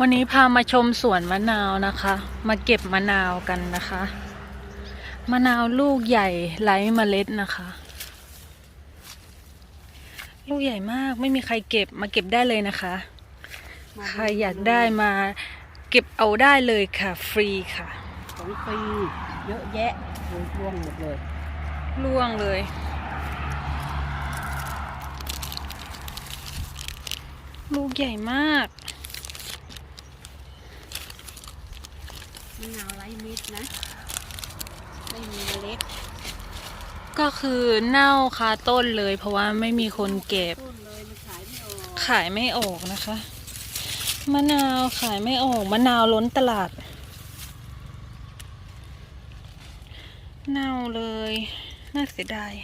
วันนี้พามาชมสวนมะนาวนะคะ มาเก็บมะนาวกันนะคะ มะนาวลูกใหญ่ไร้เมล็ดนะคะ ลูกใหญ่มากไม่มีใครเก็บมาเก็บได้เลยนะคะ ใครอยากได้มาเก็บเอาได้เลยค่ะ ฟรีค่ะของฟรีเยอะแยะรวงรวงหมดเลยล่วงเลย ลูกใหญ่มาก มะนาวไร้เม็ดนะ ไม่มีเมล็ดก็คือเน่าคาต้นเลยเพราะว่าไม่มีคนเก็บ ต้นเลยมันขายไม่ออกขายไม่ออกนะคะ มะนาวขายไม่ออก มะนาวล้นตลาด เน่าเลย น่าเสียดาย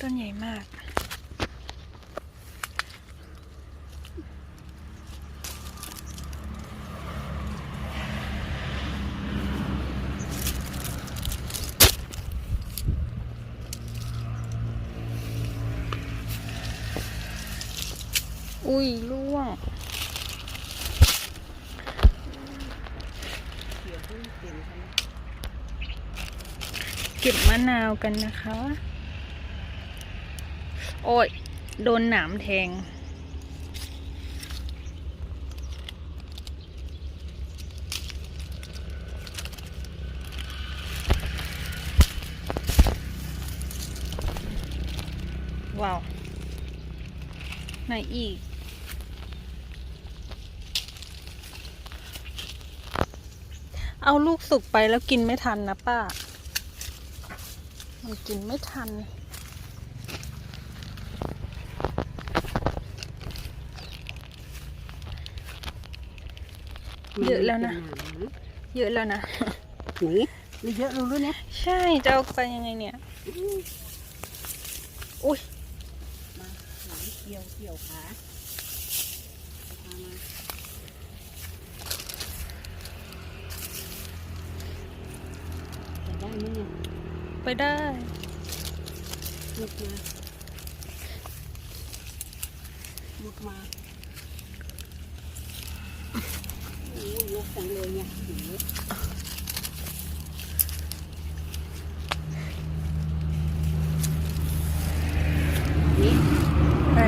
ต้นใหญ่มาก อุ้ยล่วงเขียวเพิ่งเปลี่ยนไปเก็บมะนาวกันนะคะ โอ้ย โดนหนามแทง ว้าว ไหนอีก เอาลูกสุกไปแล้วกินไม่ทันนะป้า มันกินไม่ทัน เยอะแล้วนะ เยอะแล้วนะหนีนี่เยอะรู้ด้วยเนี่ยใช่จะเอาไปยังไงเนี่ย อุ้ยมาหลังเกี่ยวเกี่ยวขา ไปได้มุดมามุดมาโอ้ยลกจังเลยเนี่ยนี่ไป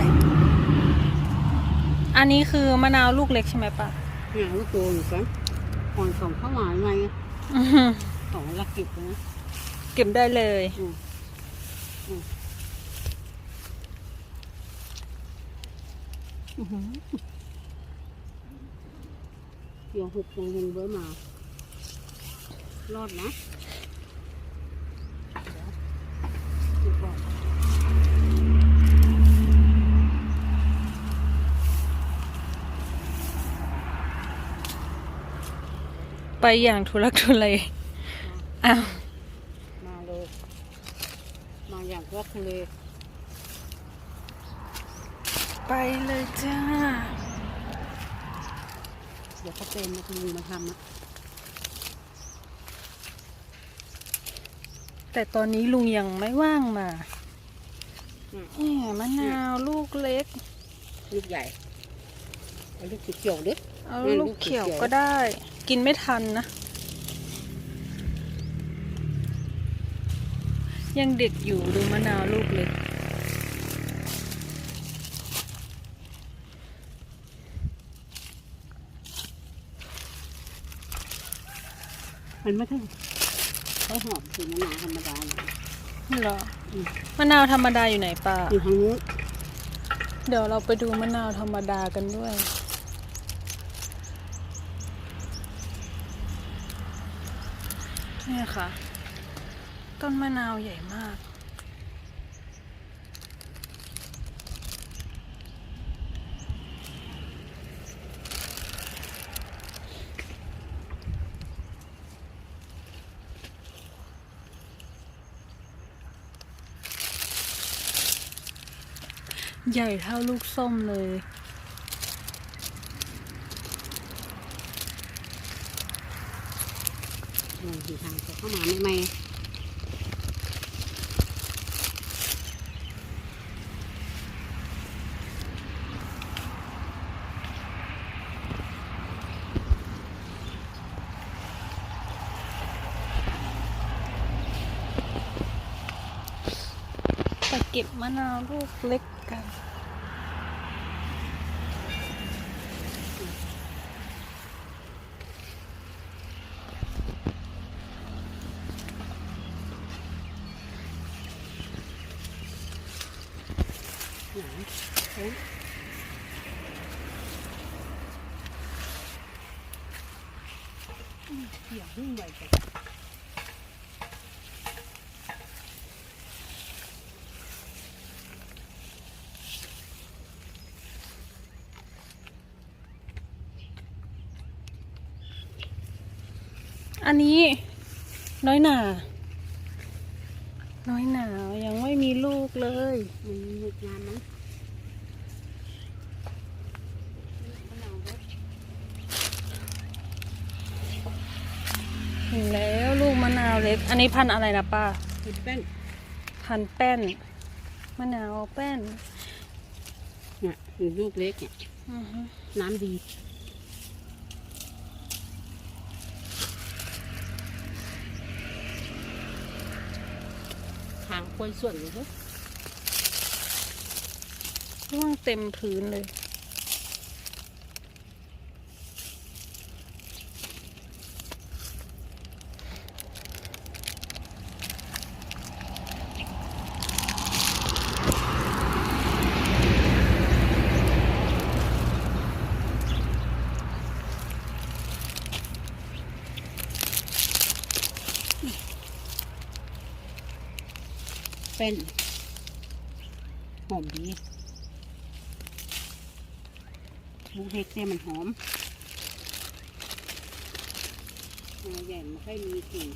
อันนี้คือมะนาวลูกเล็กใช่ไหมป้าหาลูกโตอยู่กันก่อนส่งเข้ามาไงสอหือของลักเก็บนะ เก็บได้เลยอืมอืมอื้อหือเดี๋ยวหุบตรงยังเบ้อมา รอดนะเดี๋ยวเก็บบอกไปอย่างทุลักทุเลอ้าวมาเลยมา อย่างรักทะเลไปเลยจ้า เดี๋ยวเขาเป็นมาทำมาทำอะแต่ตอนนี้ลุงยังไม่ว่างมาอืมแหมมะนาวลูกเล็ก ลูกใหญ่เอาลูกเขียวๆดิเอาอืมลูลูกกเขียวเขียวก็ได้ กินไม่ทันนะ ยังเด็กอยู่ดูมะนาวลูกเล็กมันไม่ใช่เขาหอมสีมะนาวธรรมดาเลยเหรออืมมะนาวธรรมดาอยู่ไหนป้าอยู่ทางนู้นเดี๋ยวเราไปดูมะนาวธรรมดากันด้วย เนี่ยค่ะ ต้นมะนาวใหญ่มากใหญ่เท่าลูกส้มเลยดูทางเข้ามาไม่ไม่ เก็บมะนาวลูกเล็กกันเดี๋ยววิ่งไวไป อันนี้ น้อยหนา น้อยหนายังไม่มีลูกเลยมันมีหยุดงานมั้งมะนาวรสถึงแล้วลูกมะนาวเล็ก อันนี้พันธุ์อะไรนะป้าเห็ดแป้นพันธุ์แป้นมะนาวแป้นเนี่ยคือลูกเล็กเนี่ยอือฮึน้ำดีางควยส่วนอยู่เว้ยร่วงเต็มพื้นเลย เป็นหอมดีบุ้งเฮกเนี่ยมันหอมใหญ่ไม่ค่อยมีกลิ่น